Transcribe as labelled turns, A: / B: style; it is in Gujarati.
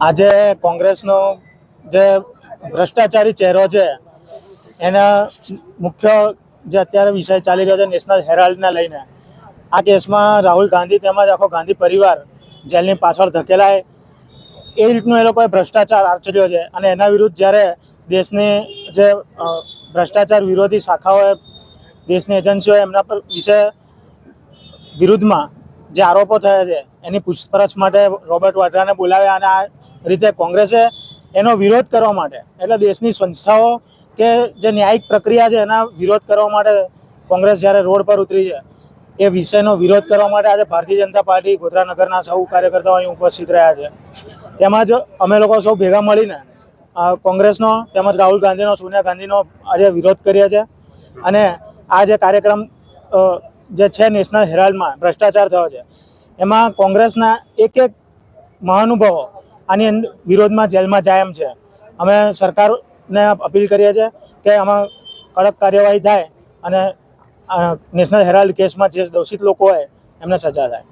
A: આજે કોંગ્રેસનો જે ભ્રષ્ટાચારી ચહેરો છે, એના મુખ્ય જે અત્યારે વિષય ચાલી રહ્યો છે નેશનલ હેરાલ્ડને લઈને. આ કેસમાં રાહુલ ગાંધી તેમજ આખો ગાંધી પરિવાર જેલની પાછળ ધકેલાય. એ રીતનું એ લોકોએ ભ્રષ્ટાચાર આચર્યો છે અને એના વિરુદ્ધ જ્યારે દેશની જે ભ્રષ્ટાચાર વિરોધી શાખાઓએ, દેશની એજન્સીઓએ એમના પર વિશે વિરુદ્ધમાં જે આરોપો થયા છે, એની પૂછપરછ માટે રોબર્ટ વાડ્રાને બોલાવ્યા અને આ રીતે કોંગ્રેસે એનો વિરોધ કરવા માટે, એટલે દેશની સંસ્થાઓ કે જે ન્યાયિક પ્રક્રિયા છે એના વિરોધ કરવા માટે કોંગ્રેસ જ્યારે રોડ પર ઉતરી છે, એ વિષયનો વિરોધ કરવા માટે આજે ભારતીય જનતા પાર્ટી ગોધરા નગરના સૌ કાર્યકર્તાઓ અહીં ઉપસ્થિત રહ્યા છે. તેમજ અમે લોકો સૌ ભેગા મળીને કોંગ્રેસનો તેમજ રાહુલ ગાંધીનો, સોનિયા ગાંધીનો આજે વિરોધ કરીએ છીએ. અને આ જે કાર્યક્રમ જે છે નેશનલ હેરાલ્ડમાં ભ્રષ્ટાચાર થયો છે, એમાં કોંગ્રેસના એક એક મહાનુભાવો આની વિરોધમાં જેલમાં જાય એમ છે. અમે સરકારને અપીલ કરીએ છીએ કે આમાં કડક કાર્યવાહી થાય અને નેશનલ હેરાલ્ડ કેસમાં જે દોષિત લોકો હોય એમને સજા થાય.